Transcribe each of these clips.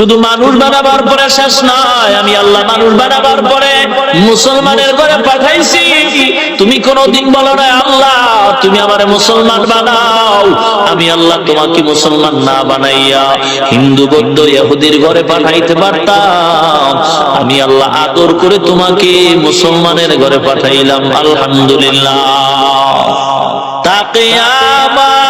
শুধু মানুষ বানাবার পরে শেষ নয়, আমি আল্লাহ মানুষ বানাবার পরে মুসলমানের ঘরে পাঠাইছি। তুমি কোনদিন বলো না, আল্লাহ, তুমি আমারে মুসলমান বানাও। আমি আল্লাহ তোমাকে মুসলমান না বানাইয়া হিন্দু, বৌদ্ধ, ইহুদির ঘরে পাঠাইতে পারতাম। আমি আল্লাহ আদর করে তোমাকে মুসলমানের ঘরে পাঠাইলাম, আলহামদুলিল্লাহ। তাকিয়ামাত গর্ব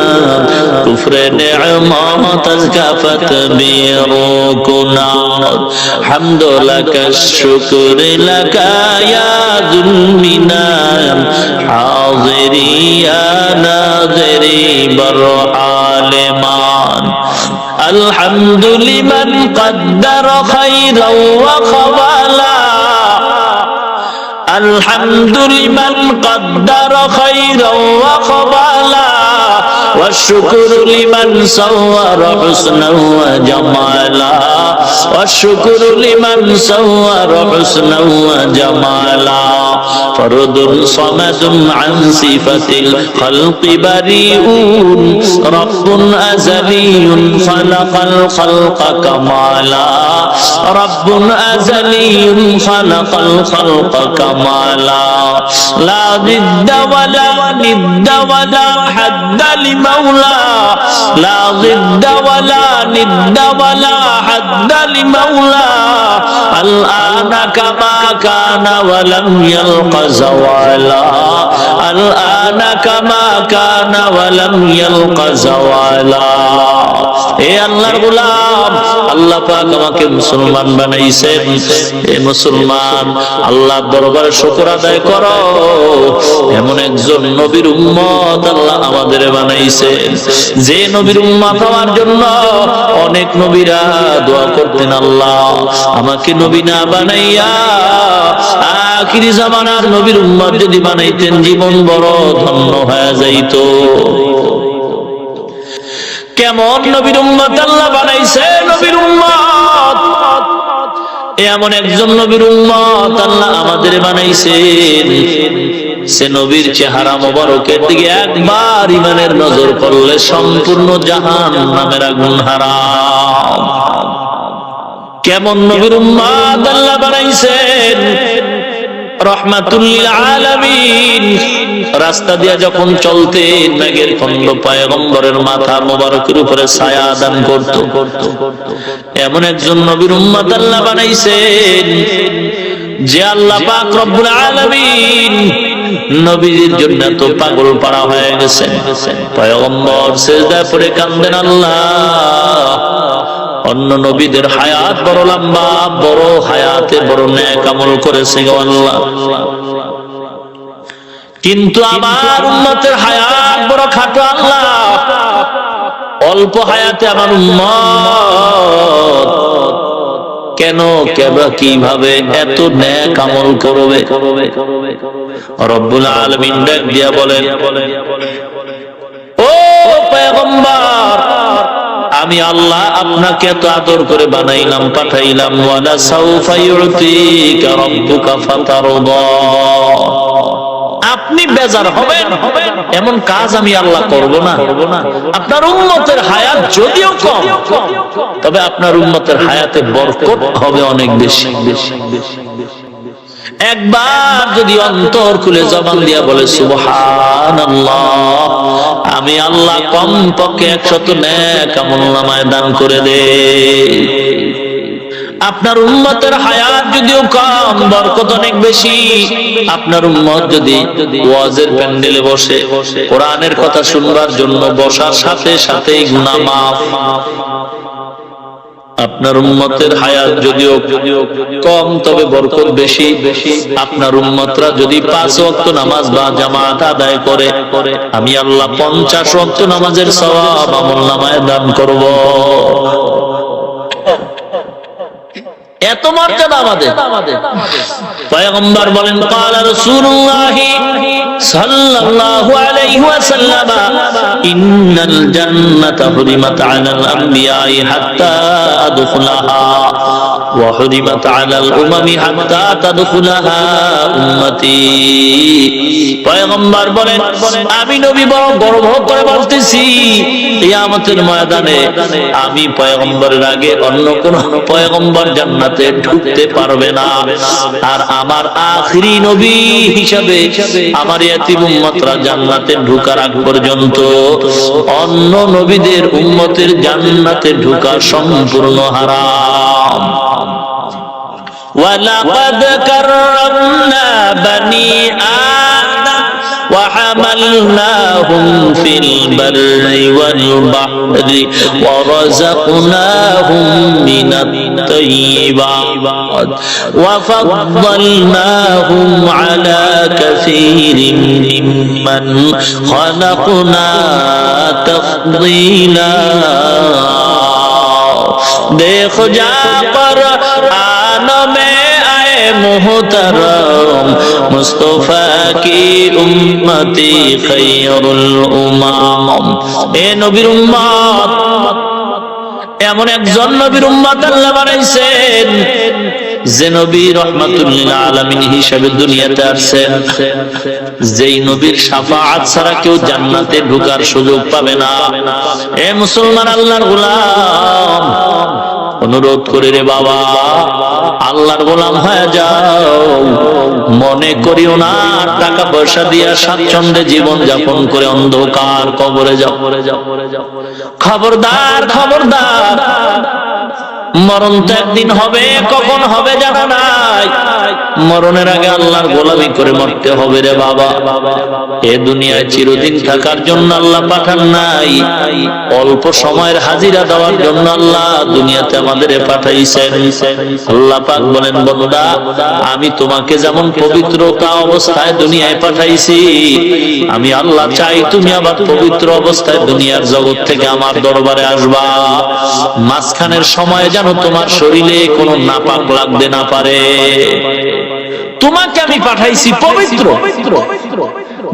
كفر نعمات اسكفت بيروكنا حمد لك الشكر لك يا ذو المنام حاضري يا ناظري بر عالمان الحمد لمن قدر خيرا وخبالا الحمد لمن قدر خيرا وخبالا والشكر لمن صور حسنا وجمالا والشكر لمن صور حسنا وجمالا فرد صمد عن صفة الخلق بريئون رب أزلي خلق الخلق كمالا. رب أزلي خلق الخلق كمالا. لا ضد ولا ند ولا حد لمولى لا ضد ولا ند ولا حد لمولى الآن كما كان ولم يلق যাওয়ালা الآن كما كان ولم يلق زوالا এ আল্লাহর গোলাম আল্লাহ পাক আমাকে মুসলমান বানাইছেন এ মুসলমান আল্লাহ দরবারে শুকর আদায় করো এমন একজন নবীর উম্মত আল্লাহ আমাদের বানাইছেন যে নবীর উম্মত হওয়ার জন্য অনেক নবীরা দোয়া করতেন আল্লাহ আমাকে নবী না বানাইয়া আখিরি জামানার নবীর উম্মত যদি বানাইতেন জীবন বড় ধন্য হয়ে যাইতো। কেমন নবীর উম্মত আল্লাহ বানাইছে নবীর উম্মত? এমন একজন নবীর উম্মত আল্লাহ আমাদের বানাইছেন। সে নবীর চেহারা মোবারকের দিকে একবার ইমানের নজর করলে সম্পূর্ণ জাহান নামের আগুন হারাম। কেমন নবীর উম্মত আল্লাহ বানাইছেন? রহমাতুল্লিল আলামিন। রাস্তা দিয়া যখন চলতে মেঘের খন্ড পায়গম্বরের মাথা মোবারকের উপরে ছায়া দান করত। এমন একজন নবীর উম্মত আল্লাহ বানাইছেন, যে আল্লাহ পাক রব্বুল আলামিন নবীর জন্য তো পাগল পাড়া হয়ে গেছে পয়গম্বর সেজদায় পড়ে কান্দেন, আল্লাহ অন্য নবীদের হায়াত বড় লম্বা, বড় হায়াতে বড় ন্যাক আমল করেছে আল্লাহ। কিন্তু আমার উম্মতের হায়াত বড় খাটো আল্লাহ। অল্প হায়াতে আমার উম্মত। কেন কীভাবে এত ন্যাক আমল করবে? রব্বুল আলামিন ডাক দিয়া বলেন, ও পয়গম্বর! আমি আল্লাহ আপনাকে এত আদর করে বানাইলাম, পাঠাইলাম। আপনি বেজার হবেন। এমন কাজ আমি আল্লাহ করব না। আপনার উম্মতের হায়াত যদিও কম, তবে আপনার উন্মতের হায়াতে বরকত হবে অনেক বেশি বেশি বেশি। একবার যদি অন্তর খুলে জবান দিয়া বলে সুবহান আমি আল্লাহ কম পক্ষে একশত ন্যাক আমল নামায় দান করে দে। আপনার উম্মতের হায়াত যদিও কম, বরকত অনেক বেশি। আপনার উম্মত যদি ওয়াজের প্যান্ডেলে বসে, কোরআনের কথা শুনবার জন্য বসার সাথে সাথে গুনাহ মাফ। আপনার উম্মতের হায়াত যদিও কম, তবে বরকত বেশি। বেশি আপনার উম্মতরা যদি পাঁচ ওয়াক্ত নামাজ বা জামাত আদায় করে, আমি আল্লাহ পঞ্চাশ ওয়াক্ত নামাজের সওয়াব আমল নামায় দান করব। এত মর্যাদা আমাদের পয়গম্বর বলেন قال رسول الله صلى الله عليه وسلم ان الجنه حرمت على الانبياء حتى ادخلها وحرمت على الامم حتى تدخلها امتي পয়গম্বর বলেন আমি নবী বড় গর্ব করে বলতেছি কিয়ামতের ময়দানে আমি পয়গম্বরের আগে অন্য কোন পয়গম্বর জান্নাতে ঢুকতে পারবে না আর আমার আখরি নবী হিসাবে আমার ইয়াতিম উম্মতরা জান্নাতে ঢোকার আগ পর্যন্ত অন্য নবীদের উম্মতের জান্নাতে ঢোকা সম্পূর্ণ হারাম ولقد كرمنا بني آدم وحملناهم في البر والبحر ورزقناهم من الطيبات وفضلناهم على كثير ممن خلقنا تفضيلا دیکھ جا پر آنوں میں محترم مصطفیٰ کی امتی خیر الامم اے نبی امت এমন একজন নবীর উম্মত আল্লাহ বানাইছেন যে নবী রহমাতুল্লিল আলামিন হিসাবে দুনিয়াতে আসছেন। যেই নবীর শাফাআত ছাড়া কেউ জান্নাতে ঢোকার সুযোগ পাবে না। এ মুসলমান আল্লাহর গোলাম। অনুরোধ করে রে বাবা, আল্লাহর গোলাম হয়ে যাও। মনে করিও না টাকা পয়সা দিয়া স্বাচ্ছন্দ্যে জীবন যাপন করে অন্ধকার কবরে যাও। খবরদার খবরদার। মরণ তো একদিন হবে, কখন হবে জানা নাই। মরণের আগে আল্লাহর গোলামি করে মরতে হবে রে বাবা। এ দুনিয়ায় চিরদিন থাকার জন্য আল্লাহ পাঠান নাই। অল্প সময়ের হাজিরা দেওয়ার জন্য আল্লাহ দুনিয়াতে আমাদের পাঠাইছেন। আল্লাহ পাক বলেন বন্দা আমি তোমাকে যেমন পবিত্রতা অবস্থায় দুনিয়ায় পাঠাইছি, আমি আল্লাহ চাই তুমি আবার পবিত্র অবস্থায় দুনিয়ার জগৎ থেকে আমার দরবারে আসবা। মাঝখানের সময় যেন তোমার শরীরে কোনো নাপাক লাগতে না পারে। তোমাকে আমি পাঠাইছি পবিত্র।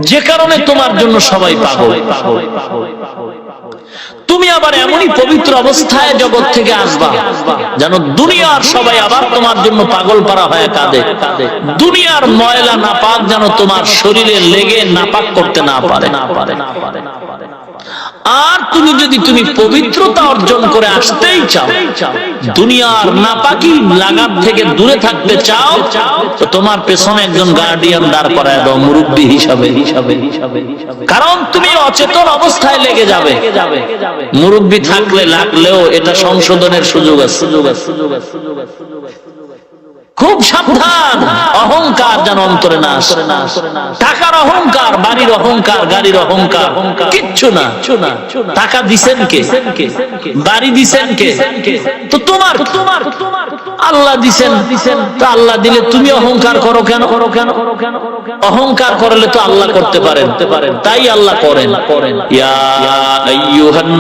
যে কারণে তোমার জন্য সবাই পাগল। তুমি আবার এমনই পবিত্র অবস্থায় জগৎ থেকে আসবা, যেন দুনিয়ার সবাই আবার তোমার জন্য পাগল পারা হয় কাঁদে। দুনিয়ার ময়লা নাপাক যেন তোমার শরীরে লেগে নাপাক করতে না পারে। না পারে না পারে না আর তুমি যদি তুমি পবিত্রতা অর্জন করে আসতেই চাও, দুনিয়ার নাপাকি লাগাম থেকে দূরে থাকতে চাও, তো তোমার পেছনে একজন গার্ডিয়ান দাঁড় করায় দাও, মুরব্বী হিসাবে। হিসাবে হিসাবে কারণ তুমি অচেতন অবস্থায় লেগে যাবে। মুরব্বী থাকলে লাগলেও এটা সংশোধনের সুযোগ আছে সুযোগ আছে সুযোগ আছে সুযোগ আছে। খুব সাবধান। অহংকার যেন অন্তরে না আসে। টাকার অহংকার, বাড়ির অহংকার, গাড়ির অহংকার, কিচ্ছু না। টাকা দিছেন কে? বাড়ি দিছেন কে? তো তোমার তোমার আল্লাহ দিছেন। তো আল্লাহ দিলে তুমি অহংকার করো কেন? করো কেন করো কেন অহংকার করলে তো আল্লাহ করতে পারেন। তাই আল্লাহ করেন। করেন ইয়া আইয়ুহান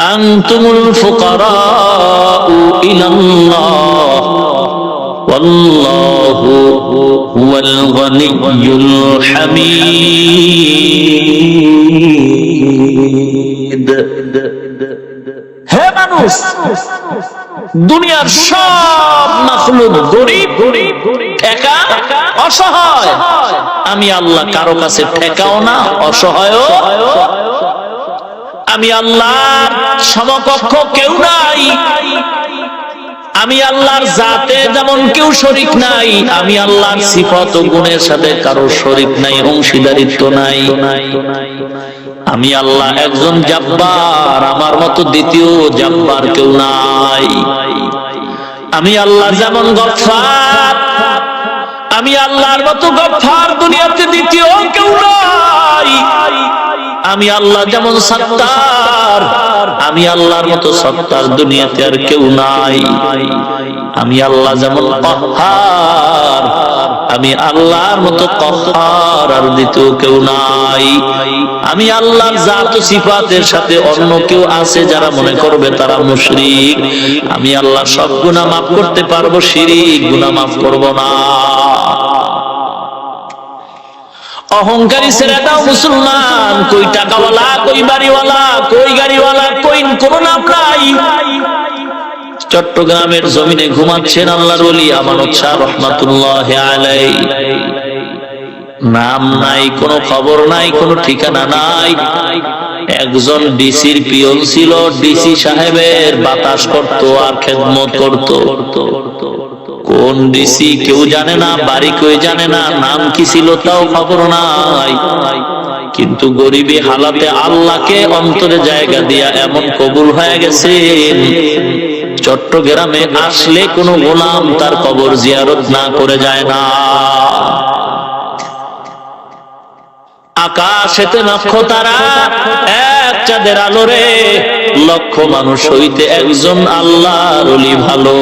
নাস أنتم الفقراء إلى الله والله هو الغني الحميد হে মানুষ দুনিয়ার সব মাখলুক গরিব একা অসহায় আমি আল্লাহ কারো কাছে ঠেকাও না অসহায় আমি আল্লাহর সমকক্ষ কেউ নাই। আমি আল্লাহর জাতে যেমন কেউ শরিক নাই, আমি আল্লাহর সিফত ও গুণের সাথে কারও শরিক নাই, অংশীদারিত্ব নাই। আমি আল্লাহ একজন জাব্বার, আমার মতো দ্বিতীয় জাব্বার কেউ নাই। আমি আল্লাহ যেমন গফার আমি আল্লাহর মতো গফার দুনিয়াতে দ্বিতীয় কেউ নাই। আমি আল্লাহ যেমন সত্তার, আমি আল্লাহর মতো সত্তার দুনিয়াতে আর কেউ নাই। আমি আল্লাহ যেমন কহার আমি আল্লাহর মতো কহার আর দ্বিতীয় কেউ নাই। আমি আল্লাহর জাত সিফাতের সাথে অন্য কেউ আছে যারা মনে করবে তারা মুশরিক। আমি আল্লাহ সব গুনাহ মাফ করতে পারব, শিরিক গুনাহ মাফ করব না। অহংকারী ছেলেটাও মুসলমান। কই টাকাওয়ালা, কই বাড়িওয়ালা, কই গাড়িওয়ালা, কই কোন নাম নাই। চট্টগ্রামের জমিনে ঘুমাচ্ছেন আল্লাহর ওলি আমানত শাহ রহমাতুল্লাহ আলাই নাম নাই, কোনো খবর নাই, কোনো ঠিকানা নাই। একজন ডিসির পিয়ন ছিল, ডিসি সাহেবের বাতাস করত আর খেদমত করত। কোন ডিসি কেউ জানে না, বাড়ি কেউ জানে না, নাম কি ছিল তাও খবর নাই। কিন্তু গরিবী হালাতে আল্লাহকে অন্তরে জায়গা দিয়া এমন কবুল হয়ে গেছে। চট্টগ্রামে আসলে কোনো গোলাম তার কবর জিয়ারত না করে যায় না। আকাশেতে নক্ষ তারা এক চাঁদের আলোরে লক্ষ মানুষ হইতে একজন আল্লাহর অলি ভালো।